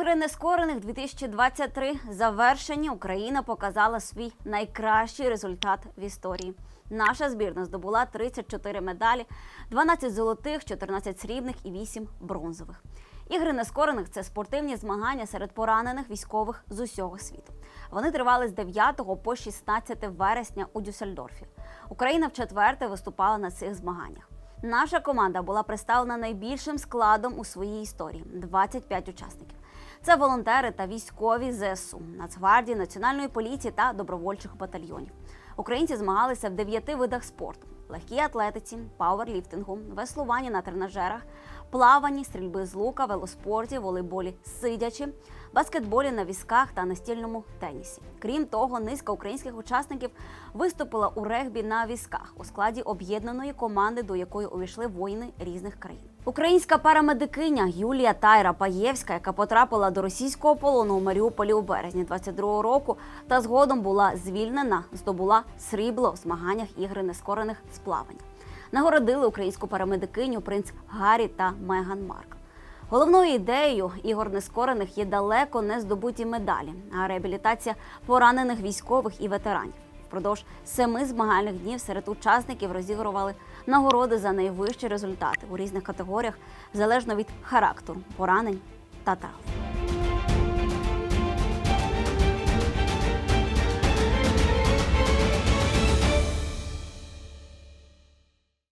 Ігри нескорених 2023 завершені. Україна показала свій найкращий результат в історії. Наша збірна здобула 34 медалі, 12 золотих, 14 срібних і 8 бронзових. Ігри нескорених це спортивні змагання серед поранених військових з усього світу. Вони тривали з 9 по 16 вересня у Дюссельдорфі. Україна вчетверте виступала на цих змаганнях. Наша команда була представлена найбільшим складом у своїй історії 25 учасників. Це волонтери та військові ЗСУ, Нацгвардії, Національної поліції та добровольчих батальйонів. Українці змагалися в дев'яти видах спорту: легкій атлетиці, пауерліфтингу, веслуванні на тренажерах, плаванні, стрільби з лука, велоспорті, волейболі сидячи, баскетболі на візках та настільному тенісі. Крім того, низка українських учасників виступила у регбі на візках у складі об'єднаної команди, до якої увійшли воїни різних країн. Українська парамедикиня Юлія Тайра Паєвська, яка потрапила до російського полону у Маріуполі у березні 22-го року, та згодом була звільнена, здобула срібло в змаганнях ігри нескорених з плавання. Нагородили українську парамедикиню принц Гаррі та Меган Маркл. Головною ідеєю ігор нескорених є далеко не здобуті медалі, а реабілітація поранених військових і ветеранів. Впродовж семи змагальних днів серед учасників розігрували нагороди за найвищі результати у різних категоріях залежно від характеру поранень та травм.